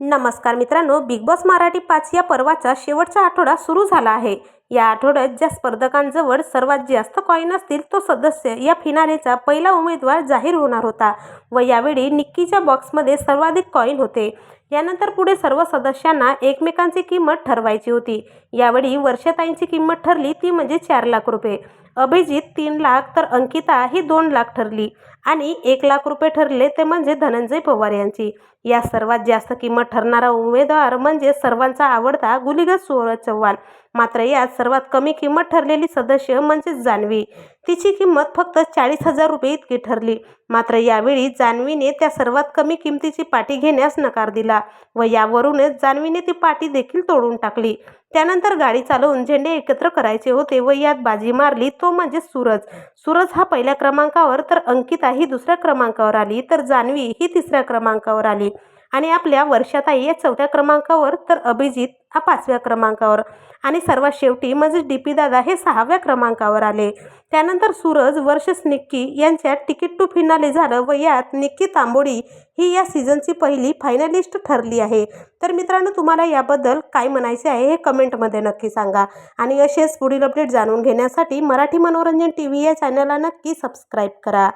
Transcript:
नमस्कार मित्रांनो big boss Marathi पाच या पर्वाचा शेवटचा आठवडा सुरू झाला आहे. या आठवड्यात ज्या स्पर्धकांजवळ सर्वात जास्त कॉईन असतील तो सदस्य या फिनालेचा पहिला उमेदवार जाहीर होणार होता. व यावेळी निक्कीच्या बॉक्समध्ये सर्वाधिक कॉईन होते. यानंतर पुढे सर्व सदस्यांना एकमेकांची किंमत ठरवायची होती. यावेळी वर्षताईंची किंमत ठरली ती म्हणजे चार लाख रुपये. अभिजित तीन लाख तर अंकिता ही दोन लाख ठरली. आणि एक लाख रुपये ठरले ते म्हणजे धनंजय पवार यांची. या सर्वात जास्त किंमत ठरणारा उमेदवार म्हणजे सर्वांचा आवडता गुलिगत सुरज चव्हाण मात्र यात सर्वात कमी किंमत ठरलेली सदस्य म्हणजे जान्हवी. तिची किंमत फक्त चाळीस हजार रुपये इतकी ठरली. मात्र यावेळी जान्हवीने त्या सर्वात कमी किमतीची पाटी घेण्यास नकार दिला व यावरूनच जान्हवीने ती पाटी देखील तोडून टाकली. त्यानंतर गाडी चालवून झेंडे एकत्र करायचे होते व यात बाजी मारली तो म्हणजे सूरज. सूरज हा पहिल्या क्रमांकावर तर अंकिता ही दुसऱ्या क्रमांकावर आली तर जान्हवी ही तिसऱ्या क्रमांकावर आली. आणि आपल्या वर्षाताई या चौथ्या क्रमांकावर तर अभिजित हा पाचव्या क्रमांकावर. आणि सर्वात शेवटी म्हणजे डी पी दादा हे सहाव्या क्रमांकावर आले. त्यानंतर सूरज वर्षस निक्की यांच्यात तिकीट टू फिनाले झालं व यात निक्की तांबोडी ही या सीझनची पहिली फायनलिस्ट ठरली आहे. तर मित्रांनो तुम्हाला याबद्दल काय म्हणायचे आहे हे कमेंटमध्ये नक्की सांगा. आणि असेच पुढील अपडेट जाणून घेण्यासाठी मराठी मनोरंजन टी व्ही या चॅनलला नक्की सबस्क्राईब करा.